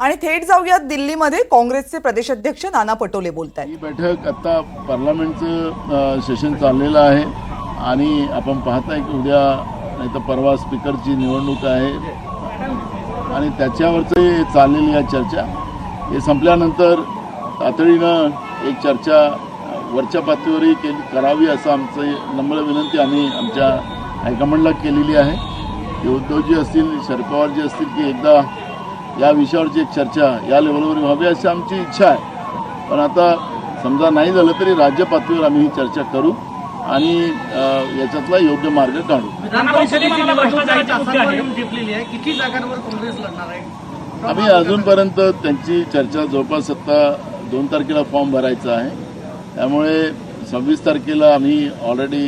आणि थेट जाऊया दिल्लीमध्ये काँग्रेसचे प्रदेशाध्यक्ष नाना पटोले बोलत आहेत ही बैठक आता पार्लमेंटचं सेशन चाललेलं आहे आणि आपण पाहताय की उद्या नाही तर परवा स्पीकरची निवडणूक आहे. आणि त्याच्यावरचं चाललेली या चर्चा हे संपल्यानंतर तातडीनं एक चर्चा वरच्या पातळीवरही केली करावी असं आमचं नम्र विनंती आम्ही आमच्या हायकमांडला केलेली आहे. की उद्धवजी असतील शरद पवारजी असतील की एकदा या विषयावरची एक चर्चा या लेवलवर व्हावी अशी आमची इच्छा आहे. पण आता समजा नाही झालं तरी राज्य पातळीवर आम्ही ही चर्चा करू आणि याच्यातला योग्य मार्ग काढू. आम्ही अजूनपर्यंत त्यांची चर्चा जवळपास आता दोन तारखेला फॉर्म भरायचा आहे. त्यामुळे सव्वीस तारखेला आम्ही ऑलरेडी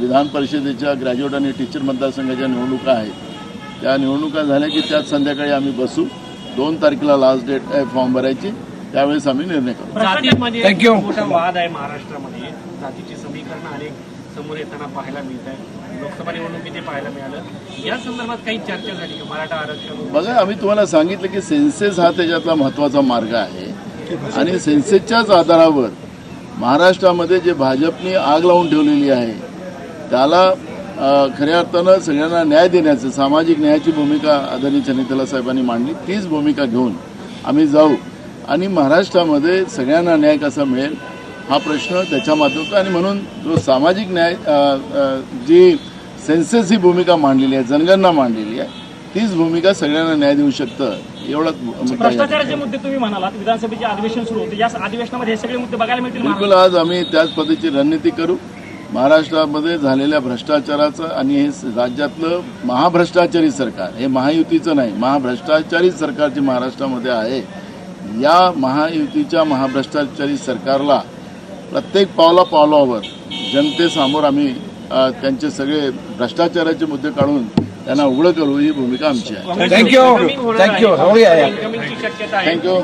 विधान परिषदेच्या ग्रॅज्युएट आणि टीचर मतदारसंघाच्या निवडणुका आहेत. त्या निवडणुका झाल्या की त्याच संध्याकाळी आम्ही बसू. दोन तारखेला लास्ट डेट आहे फॉर्म भरायची. त्यावेळेस आम्ही निर्णय करू. खूप मोठा वाद आहे महाराष्ट्रामध्ये. जातीची समीकरण अनेक समोर येताना पाहायला मिळत आहे लोकसभा निवडणुकीत पाहायला मिळालं. या संदर्भात काही चर्चा झाली का? मराठा आरक्षण बघा आम्ही तुम्हाला सांगितलं की सेन्सेस हा त्याच्यातला महत्त्वाचा मार्ग आहे. आणि सेन्सेसच्याच आधारावर महाराष्ट्रामध्ये जे भाजपने आग लावून ठेवलेली आहे त्याला खऱ्या अर्थानं सगळ्यांना न्याय देण्याचं सामाजिक न्यायाची भूमिका आदरणीय चनितला साहेबांनी मांडली तीच भूमिका घेऊन आम्ही जाऊ. आणि महाराष्ट्रामध्ये सगळ्यांना न्याय कसा मिळेल हा प्रश्न त्याच्या माध्यमातून आणि म्हणून जो सामाजिक न्याय जी सेन्सेस ही भूमिका मांडलेली आहे जनगणना मांडलेली आहे तीच भूमिका सगळ्यांना न्याय देऊ शकतं एवढाच. भ्रष्टाचाराचे मुद्दे तुम्ही म्हणालात विधानसभेचे अधिवेशन सुरू होते या अधिवेशनामध्ये हे सगळे मुद्दे बघायला मिळतील बिलकुल आज आम्ही त्याच पद्धतीची रणनीती करू. महाराष्ट्रामध्ये झालेल्या भ्रष्टाचाराचं आणि हे राज्यातलं महाभ्रष्टाचारी सरकार हे महायुतीचं नाही महाभ्रष्टाचारी सरकार जे महाराष्ट्रामध्ये आहे या महायुतीच्या महाभ्रष्टाचारी सरकारला प्रत्येक पावला पावलावर जनतेसमोर आम्ही त्यांचे सगळे भ्रष्टाचाराचे मुद्दे काढून त्यांना उघडं करू ही भूमिका आमची आहे. Thank you thank you thank you